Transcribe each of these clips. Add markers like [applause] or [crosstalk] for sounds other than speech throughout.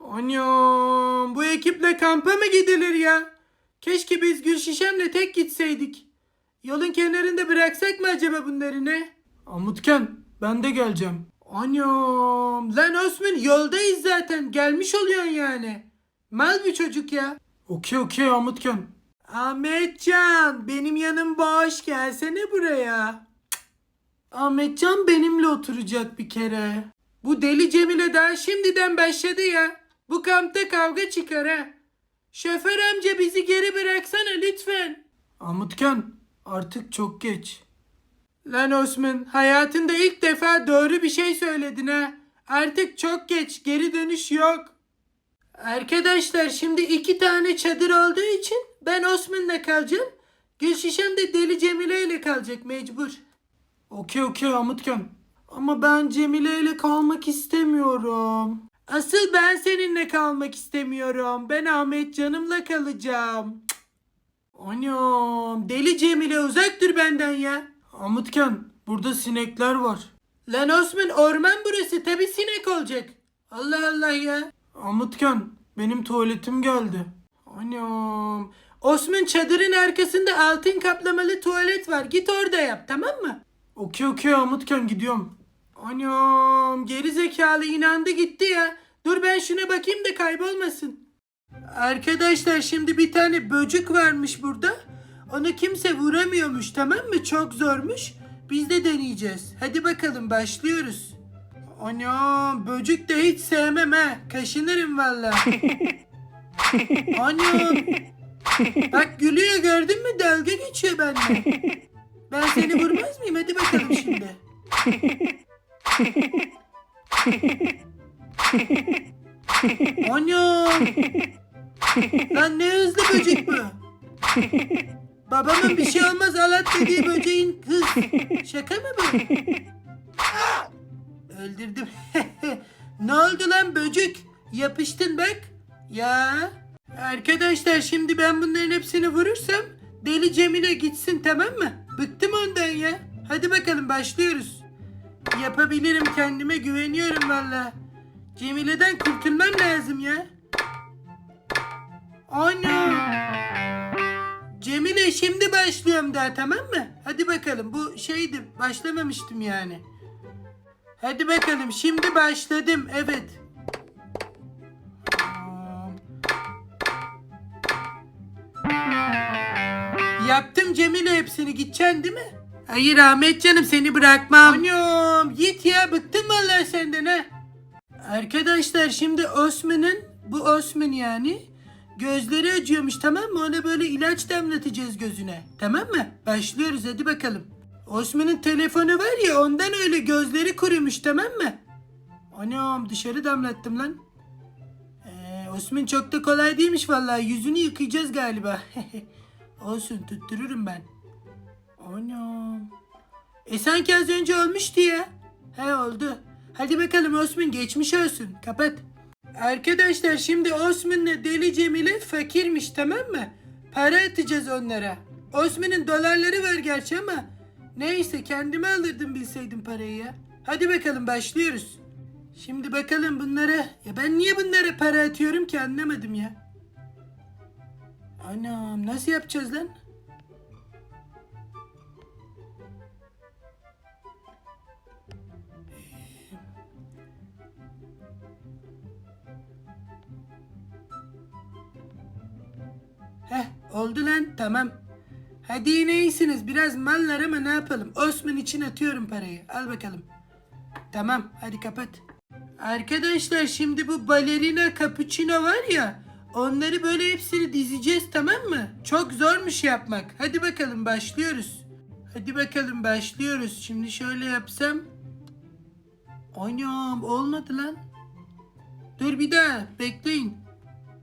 Anam bu ekiple kampa mı gidilir ya? Keşke biz Gül Şişem'le tek gitseydik. Yolun kenarında bıraksak mı acaba bunları ne? Amutken ben de geleceğim. Anam lan Osman yoldayız zaten gelmiş oluyorsun yani. Mal bir çocuk ya. Okey okey Amutken. Ahmetcan benim yanım boş gelsene buraya. Ahmetcan benimle oturacak bir kere. Bu deli Cemile daha şimdiden başladı ya. Bu kampta kavga çıkar ha. Şoför amca bizi geri bıraksana lütfen. Amutkan artık çok geç. Lan Osman hayatında ilk defa doğru bir şey söyledin ha. Artık çok geç geri dönüş yok. Arkadaşlar şimdi iki tane çadır olduğu için ben Osman'la kalacağım. Gülşişem de Deli Cemile ile kalacak mecbur. Okey okey Amutkan. Ama ben Cemile ile kalmak istemiyorum. Asıl ben seninle kalmak istemiyorum. Ben Ahmet canımla kalacağım. Cık. Anam deli Cemile uzak dur benden ya. Amutkan burada sinekler var. Lan Osman orman burası tabi sinek olacak. Allah Allah ya. Amutkan benim tuvaletim geldi. Anam. Osman çadırın arkasında altın kaplamalı tuvalet var. Git orada yap tamam mı? Okey okey Amutkan gidiyorum. Anam geri zekalı inandı gitti ya. Dur ben şuna bakayım da kaybolmasın. Arkadaşlar şimdi bir tane böcük varmış burada. Onu kimse vuramıyormuş tamam mı? Çok zormuş. Biz de deneyeceğiz. Hadi bakalım başlıyoruz. Anam böcük de hiç sevmem ha. Kaşınırım valla. [laughs] Anam. [laughs] Bak gülüyor gördün mü? Dalga geçiyor benimle. Ben seni vurmaz mıyım? Hadi bakalım şimdi. Anam. Lan ne hızlı böcek bu. Babamın bir şey olmaz alat dediği böceğin hız. Şaka mı bu? Öldürdüm. [laughs] ne oldu lan böcek? Yapıştın bak. Ya. Arkadaşlar şimdi ben bunların hepsini vurursam Deli Cemile gitsin tamam mı? Bıktım ondan ya. Hadi bakalım başlıyoruz. Yapabilirim kendime güveniyorum valla. Cemile'den kurtulmam lazım ya. Ana. Cemile şimdi başlıyorum daha tamam mı? Hadi bakalım bu şeydi başlamamıştım yani. Hadi bakalım şimdi başladım evet. Yaptım Cemile hepsini gideceksin değil mi? Hayır Ahmet canım seni bırakmam. Anam git ya bıktım vallahi senden ha. Arkadaşlar şimdi Osman'ın bu Osman yani gözleri acıyormuş tamam mı? Ona böyle ilaç damlatacağız gözüne. Tamam mı? Başlıyoruz hadi bakalım. Osman'ın telefonu var ya ondan öyle gözleri kurumuş tamam mı? Anam dışarı damlattım lan. Ee, Osman çok da kolay değilmiş vallahi. Yüzünü yıkayacağız galiba. [laughs] Olsun tuttururum ben. Anam. E sanki az önce olmuştu ya. He oldu. Hadi bakalım Osman geçmiş olsun. Kapat. Arkadaşlar şimdi Osman'la Deli Cemile fakirmiş tamam mı? Para atacağız onlara. Osman'ın dolarları var gerçi ama neyse kendime alırdım bilseydim parayı ya. Hadi bakalım başlıyoruz. Şimdi bakalım bunlara ya ben niye bunlara para atıyorum ki anlamadım ya. Anam nasıl yapacağız lan? Heh oldu lan tamam. Hadi yine iyisiniz biraz mallar ama ne yapalım. Osman için atıyorum parayı. Al bakalım. Tamam hadi kapat. Arkadaşlar şimdi bu balerina cappuccino var ya. Onları böyle hepsini dizeceğiz tamam mı? Çok zormuş yapmak. Hadi bakalım başlıyoruz. Hadi bakalım başlıyoruz. Şimdi şöyle yapsam. Anam olmadı lan. Dur bir daha bekleyin.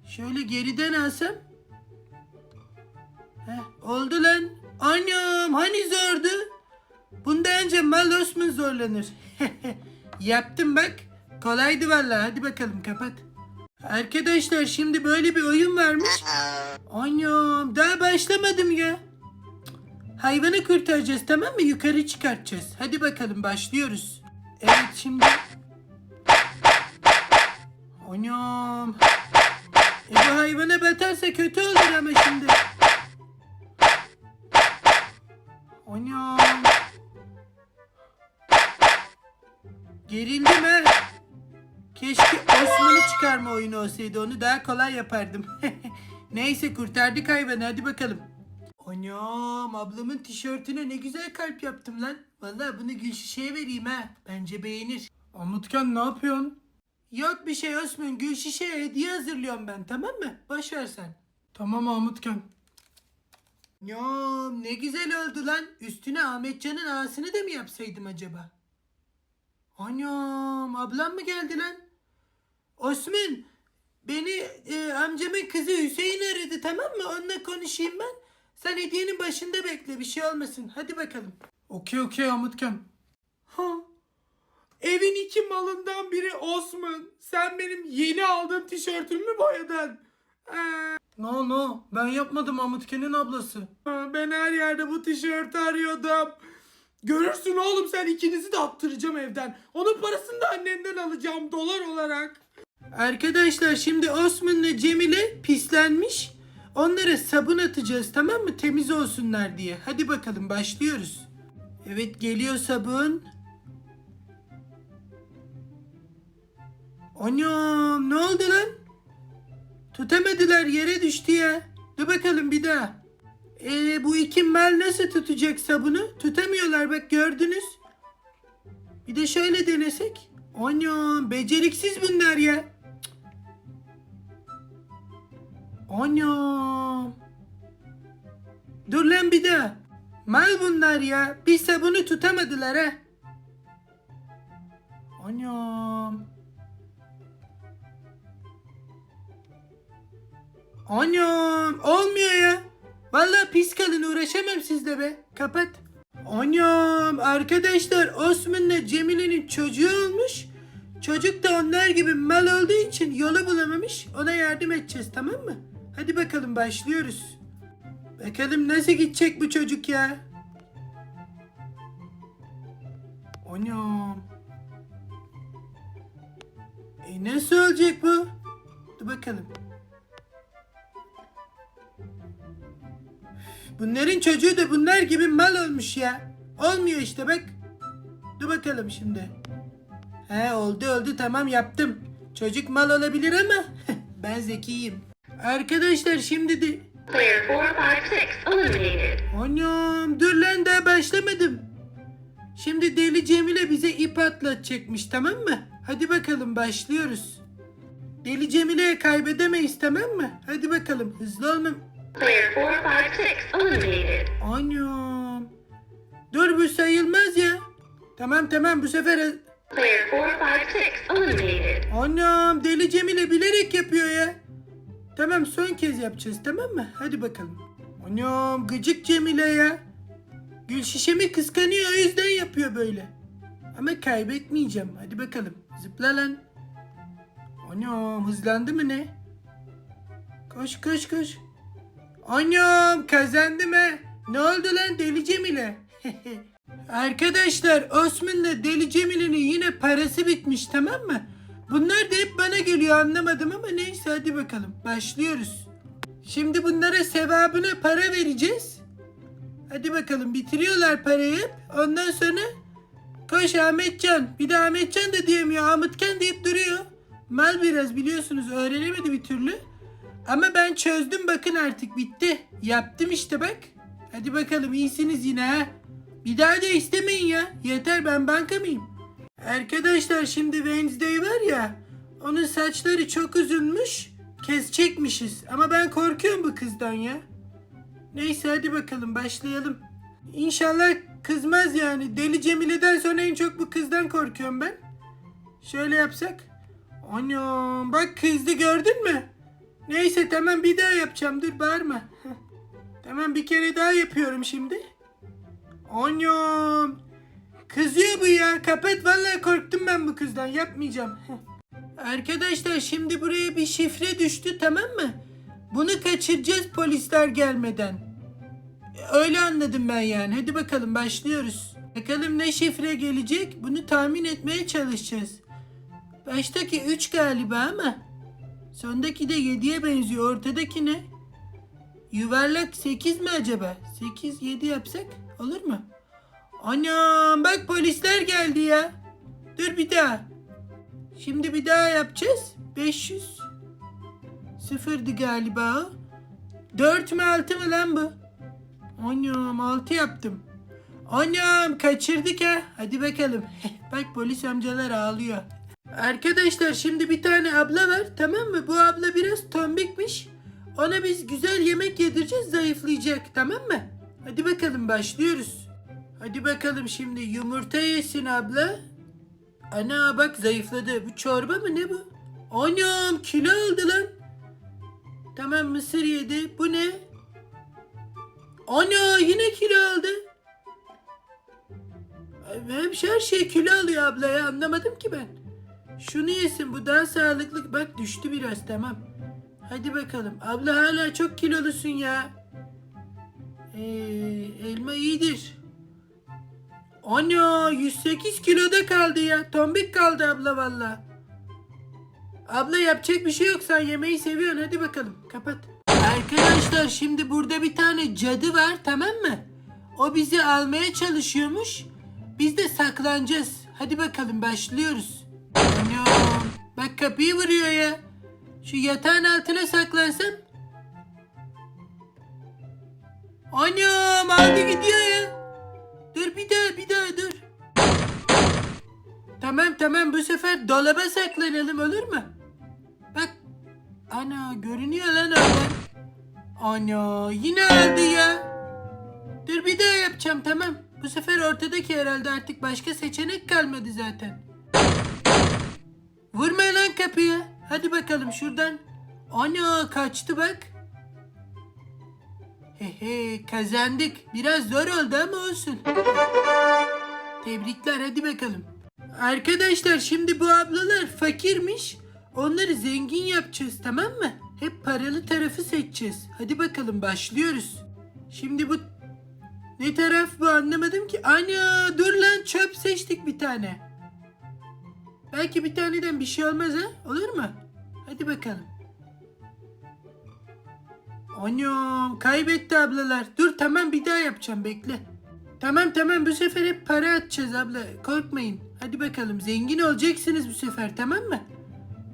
Şöyle geriden alsam. Heh, oldu lan. Anam hani zordu? Bunda önce mal Osman zorlanır. [laughs] Yaptım bak. Kolaydı vallahi. Hadi bakalım kapat. Arkadaşlar şimdi böyle bir oyun varmış. Anam daha başlamadım ya. Hayvanı kurtaracağız tamam mı? Yukarı çıkartacağız. Hadi bakalım başlıyoruz. Evet şimdi... Anam. E bu hayvana batarsa kötü olur ama şimdi. Anam. Gerildim ha. Keşke Osman'ı çıkarma oyunu olsaydı onu daha kolay yapardım. [laughs] Neyse kurtardık hayvanı hadi bakalım. Anam ablamın tişörtüne ne güzel kalp yaptım lan. Vallahi bunu gül şişeye vereyim ha. Bence beğenir. Amutkan ne yapıyorsun? Yok bir şey Osman gül şişeye hediye hazırlıyorum ben tamam mı? Boş ver sen. Tamam Amutkan. Ya ne güzel oldu lan. Üstüne Ahmetcan'ın ağasını da mı yapsaydım acaba? Anam ablam mı geldi lan? Osman beni e, amcamın kızı Hüseyin aradı tamam mı? Onunla konuşayım ben. Sen hediyenin başında bekle bir şey olmasın. Hadi bakalım. Okey okey Amutkan. Ha. Evin iki malından biri Osman. Sen benim yeni aldığım tişörtümü mü boyadın? Ee, No no ben yapmadım Amutken'in ablası. Ha, Ben her yerde bu tişörtü arıyordum. Görürsün oğlum sen ikinizi de attıracağım evden. Onun parasını da annenden alacağım dolar olarak. Arkadaşlar şimdi Osman'la Cemile pislenmiş. Onlara sabun atacağız tamam mı? Temiz olsunlar diye. Hadi bakalım başlıyoruz. Evet geliyor sabun. Anam ne oldu lan? Tutamadılar yere düştü ya. Dur bakalım bir daha. Ee, bu iki mal nasıl tutacak sabunu? Tutamıyorlar bak gördünüz. Bir de şöyle denesek. Anam beceriksiz bunlar ya. Anam. Dur lan bir daha. Mal bunlar ya. Bir sabunu tutamadılar ha. Anam. Anam olmuyor ya. Vallahi pis kadın uğraşamam sizle be. Kapat. Anam arkadaşlar Osman'la Cemile'nin çocuğu olmuş. Çocuk da onlar gibi mal olduğu için yolu bulamamış. Ona yardım edeceğiz tamam mı? Hadi bakalım başlıyoruz. Bakalım nasıl gidecek bu çocuk ya? Anam. E nasıl olacak bu? Dur bakalım. Bunların çocuğu da bunlar gibi mal olmuş ya. Olmuyor işte bak. Dur bakalım şimdi. He oldu oldu tamam yaptım. Çocuk mal olabilir ama [laughs] ben zekiyim. Arkadaşlar şimdi de... Player 456 eliminated. Anam dur lan daha başlamadım. Şimdi Deli Cemile bize ip atlatacakmış tamam mı? Hadi bakalım başlıyoruz. Deli Cemile'ye kaybedemeyiz tamam mı? Hadi bakalım hızlı olmam. Player 456 eliminated. Anam. Dur bu sayılmaz ya. Tamam tamam bu sefer... Player 456 eliminated. Anam deli Cemile bilerek yapıyor ya. Tamam son kez yapacağız tamam mı? Hadi bakalım. Anam gıcık Cemile ya. Gül şişemi kıskanıyor o yüzden yapıyor böyle. Ama kaybetmeyeceğim. Hadi bakalım. Zıpla lan. Anam hızlandı mı ne? Koş koş koş. Anam kazandım ha. Ne oldu lan deli Cemile? [laughs] Arkadaşlar Osman'la Deli Cemile'nin yine parası bitmiş tamam mı? Bunlar da hep bana geliyor anlamadım ama neyse hadi bakalım başlıyoruz. Şimdi bunlara sevabına para vereceğiz. Hadi bakalım bitiriyorlar parayı. Ondan sonra koş Ahmetcan. Bir de Ahmetcan da diyemiyor. Ahmetcan deyip duruyor. Mal biraz biliyorsunuz öğrenemedi bir türlü. Ama ben çözdüm bakın artık bitti. Yaptım işte bak. Hadi bakalım iyisiniz yine ha. Bir daha da istemeyin ya. Yeter ben banka mıyım? Arkadaşlar şimdi Wednesday var ya. Onun saçları çok uzunmuş. Kesecekmişiz. Ama ben korkuyorum bu kızdan ya. Neyse hadi bakalım başlayalım. İnşallah kızmaz yani. Deli Cemile'den sonra en çok bu kızdan korkuyorum ben. Şöyle yapsak. Anam bak kızdı gördün mü? Neyse tamam bir daha yapacağım dur bağırma. Tamam bir kere daha yapıyorum şimdi. Anam. Kızıyor bu ya. Kapat vallahi korktum ben bu kızdan. Yapmayacağım. Arkadaşlar şimdi buraya bir şifre düştü tamam mı? Bunu kaçıracağız polisler gelmeden. Öyle anladım ben yani. Hadi bakalım başlıyoruz. Bakalım ne şifre gelecek? Bunu tahmin etmeye çalışacağız. Baştaki 3 galiba ama sondaki de 7'ye benziyor. Ortadaki ne? Yuvarlak 8 mi acaba? 8 7 yapsak olur mu? Anam bak polisler geldi ya. Dur bir daha. Şimdi bir daha yapacağız. 500. Sıfırdı galiba o. 4 mü 6 mı lan bu? Anam 6 yaptım. Anam kaçırdık ha. Hadi bakalım. [laughs] Bak polis amcalar ağlıyor. Arkadaşlar şimdi bir tane abla var tamam mı? Bu abla biraz tombikmiş. Ona biz güzel yemek yedireceğiz zayıflayacak tamam mı? Hadi bakalım başlıyoruz. Hadi bakalım şimdi yumurta yesin abla. Ana bak zayıfladı. Bu çorba mı ne bu? Anam kilo aldı lan. Tamam mısır yedi. Bu ne? Ana yine kilo aldı. Hem her şey kilo alıyor abla ya anlamadım ki ben. Şunu yesin bu daha sağlıklı. Bak düştü biraz tamam. Hadi bakalım. Abla hala çok kilolusun ya. Ee, elma iyidir. Ana 108 kiloda kaldı ya. Tombik kaldı abla valla. Abla yapacak bir şey yok. Sen yemeği seviyorsun. Hadi bakalım. Kapat. Arkadaşlar şimdi burada bir tane cadı var tamam mı? O bizi almaya çalışıyormuş. Biz de saklanacağız. Hadi bakalım başlıyoruz. Anam. Bak kapıyı vuruyor ya. Şu yatağın altına saklansam. Anam aldı gidiyor ya. Bir daha bir daha dur. Tamam tamam bu sefer dolaba saklanalım olur mu? Bak. Ana görünüyor lan oradan. Ana yine aldı ya. Dur bir daha yapacağım tamam. Bu sefer ortadaki herhalde artık başka seçenek kalmadı zaten. Vurma lan kapıya. Hadi bakalım şuradan. Ana kaçtı bak. Hehe kazandık. Biraz zor oldu ama olsun. Tebrikler hadi bakalım. Arkadaşlar şimdi bu ablalar fakirmiş. Onları zengin yapacağız tamam mı? Hep paralı tarafı seçeceğiz. Hadi bakalım başlıyoruz. Şimdi bu ne taraf bu anlamadım ki. Ana dur lan çöp seçtik bir tane. Belki bir taneden bir şey olmaz ha? Olur mu? Hadi bakalım. Anam kaybetti ablalar. Dur tamam bir daha yapacağım bekle. Tamam tamam bu sefer hep para atacağız abla. Korkmayın. Hadi bakalım zengin olacaksınız bu sefer tamam mı?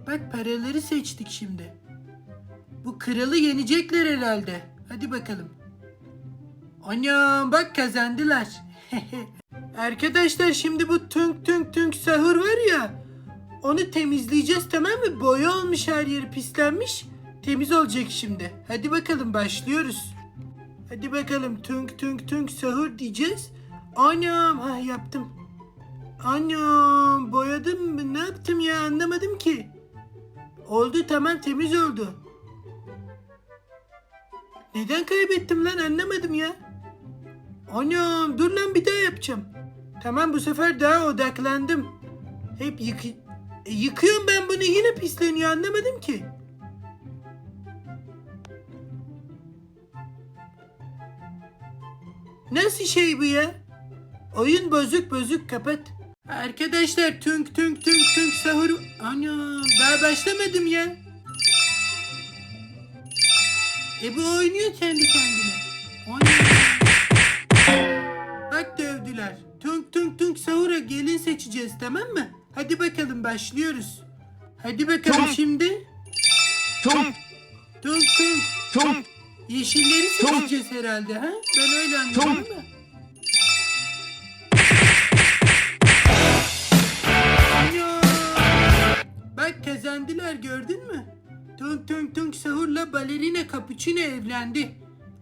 Bak paraları seçtik şimdi. Bu kralı yenecekler herhalde. Hadi bakalım. Anam bak kazandılar. [laughs] Arkadaşlar şimdi bu tünk tünk tünk sahur var ya. Onu temizleyeceğiz tamam mı? Boya olmuş her yeri pislenmiş. Temiz olacak şimdi. Hadi bakalım başlıyoruz. Hadi bakalım tünk tünk tünk sahur diyeceğiz. Anam ha yaptım. Anam boyadım mı? Ne yaptım ya anlamadım ki. Oldu tamam temiz oldu. Neden kaybettim lan anlamadım ya. Anam dur lan bir daha yapacağım. Tamam bu sefer daha odaklandım. Hep yıkı E, yıkıyorum ben bunu yine pisleniyor anlamadım ki. Nasıl şey bu ya? Oyun bozuk bozuk kapat. Arkadaşlar tünk tünk tünk tünk sahur... Ana daha başlamadım ya. E bu oynuyor kendi kendine. Ana. Bak dövdüler. Tünk tünk tünk sahura gelin seçeceğiz tamam mı? Hadi bakalım başlıyoruz. Hadi bakalım şimdi. Tum Tunk tunk. tum Yeşilleri seçeceğiz herhalde ha? Ben öyle ama. Ana! Bak kazandılar gördün mü? Tunk tunk tunk sahurla balerina cappuccino evlendi.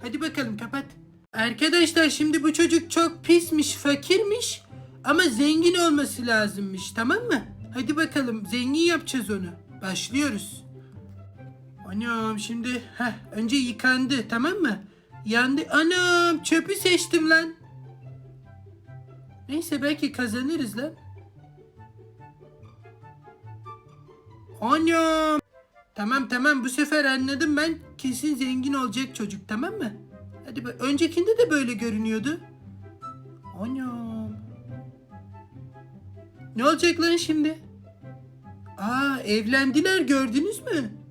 Hadi bakalım kapat. Arkadaşlar şimdi bu çocuk çok pismiş, fakirmiş ama zengin olması lazımmış tamam mı? Hadi bakalım zengin yapacağız onu. Başlıyoruz. Anam şimdi heh, önce yıkandı tamam mı? Yandı. Anam çöpü seçtim lan. Neyse belki kazanırız lan. Anam. Tamam tamam bu sefer anladım ben. Kesin zengin olacak çocuk tamam mı? Hadi be, öncekinde de böyle görünüyordu. Anam. Ne olacak lan şimdi? Aa evlendiler gördünüz mü?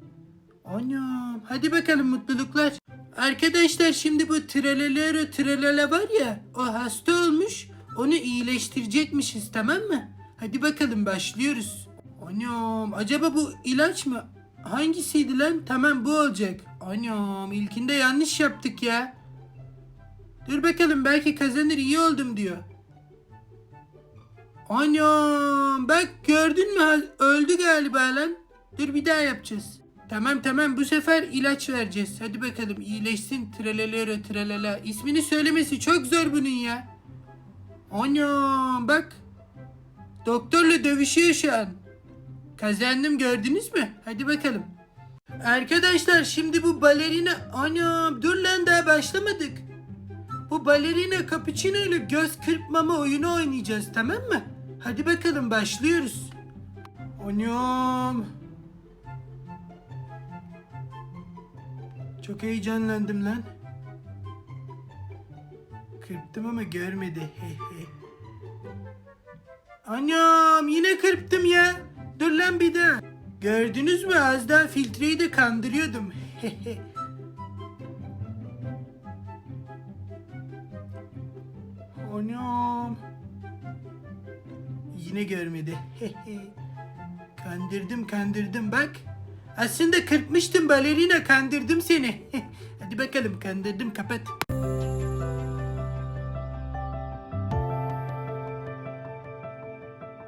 Anam. Hadi bakalım mutluluklar. Arkadaşlar şimdi bu trelelero trelele var ya o hasta olmuş onu iyileştirecekmişiz tamam mı? Hadi bakalım başlıyoruz. Anam acaba bu ilaç mı? Hangisiydi lan? Tamam bu olacak. Anam ilkinde yanlış yaptık ya. Dur bakalım belki kazanır iyi oldum diyor. Anam bak gördün mü öldü galiba lan. Dur bir daha yapacağız. Tamam tamam bu sefer ilaç vereceğiz. Hadi bakalım iyileşsin trelelero trelala. İsmini söylemesi çok zor bunun ya. Anam bak. Doktorla dövüşüyor şu an. Kazandım gördünüz mü? Hadi bakalım. Arkadaşlar şimdi bu balerina... Anam dur lan daha başlamadık. Bu balerina cappuccino ile göz kırpmama oyunu oynayacağız tamam mı? Hadi bakalım başlıyoruz. Anam. Çok heyecanlandım lan. Kırptım ama görmedi. He he. Anam yine kırptım ya. Dur lan bir daha. Gördünüz mü az daha filtreyi de kandırıyordum. Anam. Yine görmedi. kandırdım kandırdım bak. Aslında kırpmıştım balerina kandırdım seni. [laughs] Hadi bakalım kandırdım kapat.